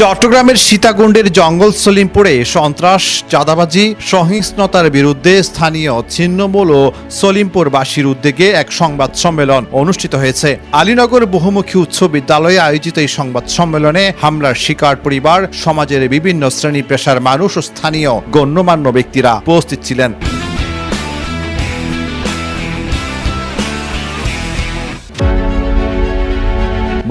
চট্টগ্রামের সীতাকুণ্ডের জঙ্গল সলিমপুরে সন্ত্রাস, চাঁদাবাজি, সহিংসতার বিরুদ্ধে স্থানীয় ছিন্নমূল ও সলিমপুরবাসীর উদ্যোগে এক সংবাদ সম্মেলন অনুষ্ঠিত হয়েছে। আলীনগর বহুমুখী উচ্চ বিদ্যালয়ে আয়োজিত এই সংবাদ সম্মেলনে হামলার শিকার পরিবার, সমাজের বিভিন্ন শ্রেণি পেশার মানুষ ও স্থানীয় গণ্যমান্য ব্যক্তিরা উপস্থিত ছিলেন।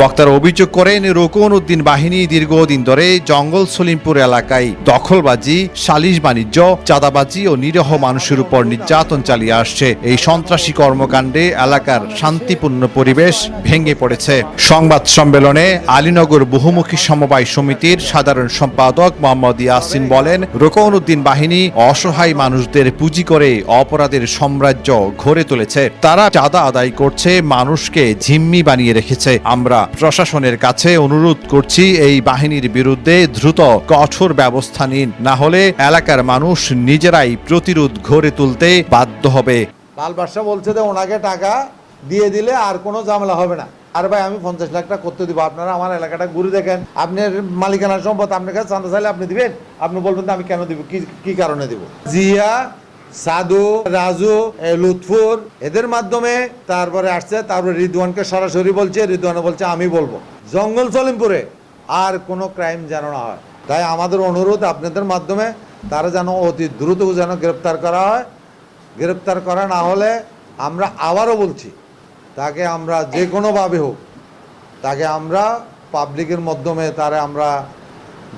বক্তারা অভিযোগ করেন, রোকন উদ্দিন বাহিনী দীর্ঘদিন ধরে জঙ্গল সলিমপুর এলাকায় দখলবাজি, সালিশ বাণিজ্য, চাঁদাবাজি ও নিরহ মানুষের উপর নির্যাতন চালিয়ে আসছে। এই সন্ত্রাসী কর্মকাণ্ডে এলাকার শান্তিপূর্ণ পরিবেশ ভেঙে পড়েছে। সংবাদ সম্মেলনে আলীনগর বহুমুখী সমবায় সমিতির সাধারণ সম্পাদক মোহাম্মদ ইয়াসিন বলেন, রোকন উদ্দিন বাহিনী অসহায় মানুষদের পুঁজি করে অপরাধের সাম্রাজ্য গড়ে তুলেছে। তারা চাঁদা আদায় করছে, মানুষকে জিম্মি বানিয়ে রেখেছে। আমরা প্রশাসনের কাছে অনুরোধ করছি, এই বাহিনীর বিরুদ্ধে দ্রুত, কঠোর ব্যবস্থা নিন। না হলে এলাকার মানুষ নিজেরাই প্রতিরোধ গড়ে তুলতে বাধ্য হবে। লাল বাদশাহ বলছে যে, ওনাকে টাকা দিয়ে দিলে আর কোনো ঝামেলা হবে না। আর ভাই, আমি পঞ্চাশ লাখ টাকা করতে দিব। আপনারা আমার এলাকাটা ঘুরে দেখেন। আপনার মালিকানার সম্পদ, আপনার কাছে চান্দা চাইলে আপনি দিবেন? আপনি বলবেন আমি কেন দিব? কি কি কারণে দিব? জিয়া সাধু, রাজু লুৎফুর, এদের মাধ্যমে তারপরে আসছে, তারপরে রিদওয়ানকে সরাসরি বলছে রিদওয়ান বলছে, আমি বলব। জঙ্গল সলিমপুরে আর কোনো ক্রাইম যেন না হয়। তাই আমাদের অনুরোধ আপনাদের মাধ্যমে, তারা যেন অতি দ্রুত যেন গ্রেপ্তার করা হয়। গ্রেপ্তার করা না হলে আমরা আবারও বলছি, তাকে আমরা যে কোনোভাবে হোক, তাকে আমরা পাবলিকের মাধ্যমে তারা আমরা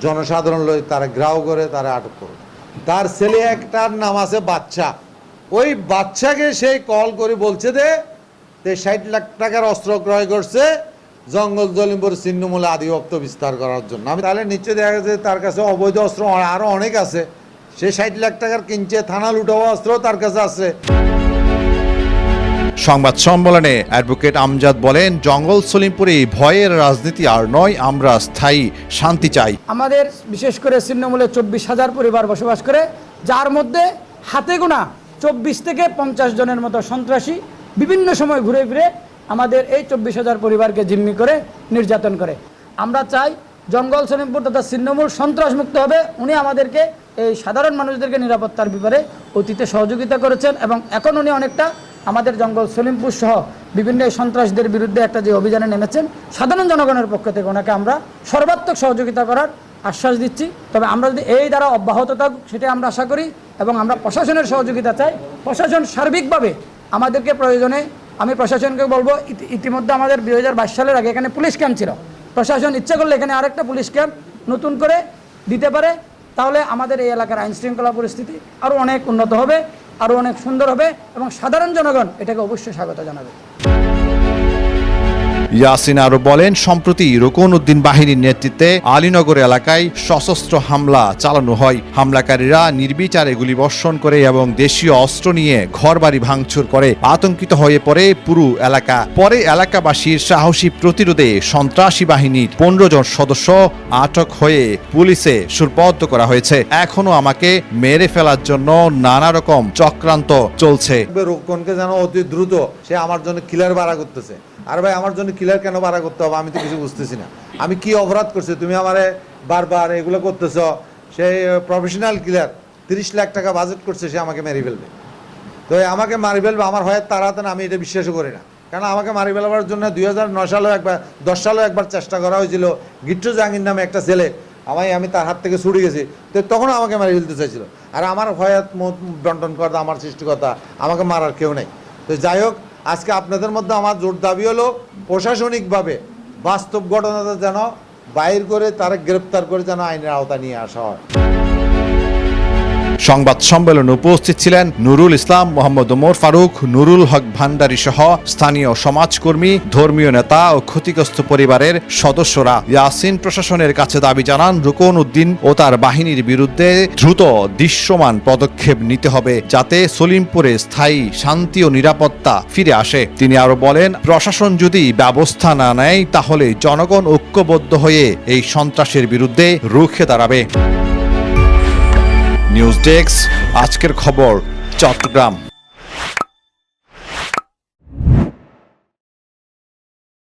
জনসাধারণ লই তারা গ্রাহ করে তারা আটক করব। তার ছেলে একটার নাম আছে বাচ্চা। ওই বাচ্চাকে সেই কল করে বলছে যে ষাট লাখ টাকার অস্ত্র ক্রয় করছে, জঙ্গল জলিমপুর ছিন্নমূলে আধিপত্য বিস্তার করার জন্য। আমি তাহলে নিচে দেখা যাচ্ছে তার কাছে অবৈধ অস্ত্র আরও অনেক আছে। সে ষাট লাখ টাকার কিনছে, থানা লুটাও অস্ত্র তার কাছে আছে। সংবাদ সম্মেলনে অ্যাডভোকেট আমজাদ বলেন, জঙ্গল সলিমপুরে ভয়ের রাজনীতি আর নয়, আমরা স্থায়ী, শান্তি চাই। আমাদের বিশেষ করে ছিন্নমূলে চব্বিশ হাজার পরিবার বসবাস করে, যার মধ্যে হাতে গোনা চব্বিশ থেকে পঞ্চাশ জনের মতো সন্ত্রাসী বিভিন্ন সময় ঘুরে ফিরে আমাদের এই চব্বিশ হাজার পরিবারকে জিম্মি করে নির্যাতন করে। আমরা চাই জঙ্গল সলিমপুর তথা ছিন্নমূল সন্ত্রাসমুক্ত হবে। উনি আমাদেরকে, এই সাধারণ মানুষদেরকে নিরাপত্তার ব্যাপারে অতীতে সহযোগিতা করেছেন এবং এখন উনি অনেকটা আমাদের জঙ্গল সলিমপুর সহ বিভিন্ন সন্ত্রাসীদের বিরুদ্ধে একটা যে অভিযানে নেমেছেন, সাধারণ জনগণের পক্ষ থেকে ওনাকে আমরা সর্বাত্মক সহযোগিতা করার আশ্বাস দিচ্ছি। তবে আমরা যদি এই দ্বারা অব্যাহত থাকুক সেটা আমরা আশা করি এবং আমরা প্রশাসনের সহযোগিতা চাই। প্রশাসন সার্বিকভাবে আমাদেরকে প্রয়োজনে, আমি প্রশাসনকে বলব ইতিমধ্যে আমাদের দু হাজার বাইশ সালের আগে এখানে পুলিশ ক্যাম্প ছিল। প্রশাসন ইচ্ছে করলে এখানে আরেকটা পুলিশ ক্যাম্প নতুন করে দিতে পারে। তাহলে আমাদের এই এলাকার আইন শৃঙ্খলা পরিস্থিতি আরও অনেক উন্নত হবে। আরও অনেক সুন্দর হবে এবং সাধারণ জনগণ এটাকে অবশ্যই স্বাগত জানাবে। ইয়াসিন আরও বলেন, সম্প্রতি রুকন উদ্দিন বাহিনীর নেতৃত্বে আলীনগর এলাকায় সশস্ত্র হামলা চালানো হয়। হামলাকারীরা নির্বিচারে গুলিবর্ষণ করে এবং দেশীয় অস্ত্র নিয়ে ঘরবাড়ি ভাঙচুর করে। আতঙ্কিত হয়ে পড়ে পুরো এলাকা। পরে এলাকাবাসীর সাহসী প্রতিরোধে সন্ত্রাসী বাহিনীর পনেরো জন সদস্য আটক হয়ে পুলিশে সুরপদ্ধ করা হয়েছে। এখনও আমাকে মেরে ফেলার জন্য নানা রকম চক্রান্ত চলছে। রোকনকে যেন অতি দ্রুত সে আমার জন্য কিলার ভাড়া করতেছে। আর ভাই, আমার জন্য কিলার কেন ভাড়া করতে হবে? আমি তো কিছু বুঝতেছি না। আমি কি অপরাধ করছি? তুমি আমারে বারবার এগুলো করতেছ। সেই প্রফেশনাল কিলার তিরিশ লাখ টাকা বাজেট করছে, সে আমাকে মেরে ফেলবে। তো আমাকে মারি ফেলবে, আমার হয় তাড়াতে আমি এটা বিশ্বাসও করি না। কারণ আমাকে মারি ফেলবার জন্য দুই হাজার নয় সালেও একবার, দশ সালেও একবার চেষ্টা করা হয়েছিল। গিট্টু জাহাঙ্গীর নামে একটা ছেলে, আমায়, আমি তার হাত থেকে ছুটে গেছি। তো তখনও আমাকে মারি ফেলতে চাইছিল। আর আমার মত বন্টন করতে আমার সৃষ্টিকর্তা, আমাকে মারার কেউ নেই। তো যাই হোক আজকে আপনাদের মধ্যে আমার জোর দাবি হলো প্রশাসনিকভাবে বাস্তব ঘটনাটা যেন বাইর করে তারা গ্রেপ্তার করে যেন আইনের আওতা নিয়ে আসা হয়। সংবাদ সম্মেলনে উপস্থিত ছিলেন নুরুল ইসলাম, মোহাম্মদ ওমর ফারুক, নুরুল হক ভান্ডারী সহ স্থানীয় সমাজকর্মী, ধর্মীয় নেতা ও ক্ষতিগ্রস্ত পরিবারের সদস্যরা। ইয়াসিন প্রশাসনের কাছে দাবি জানান, রুকন উদ্দিন ও তার বাহিনীর বিরুদ্ধে দ্রুত দৃশ্যমান পদক্ষেপ নিতে হবে যাতে সলিমপুরে স্থায়ী শান্তি ও নিরাপত্তা ফিরে আসে। তিনি আরও বলেন, প্রশাসন যদি ব্যবস্থা না নেয়, তাহলে জনগণ ঐক্যবদ্ধ হয়ে এই সন্ত্রাসের বিরুদ্ধে রুখে দাঁড়াবে। নিউজ ডেস্ক আজকের খবর চট্টগ্রাম।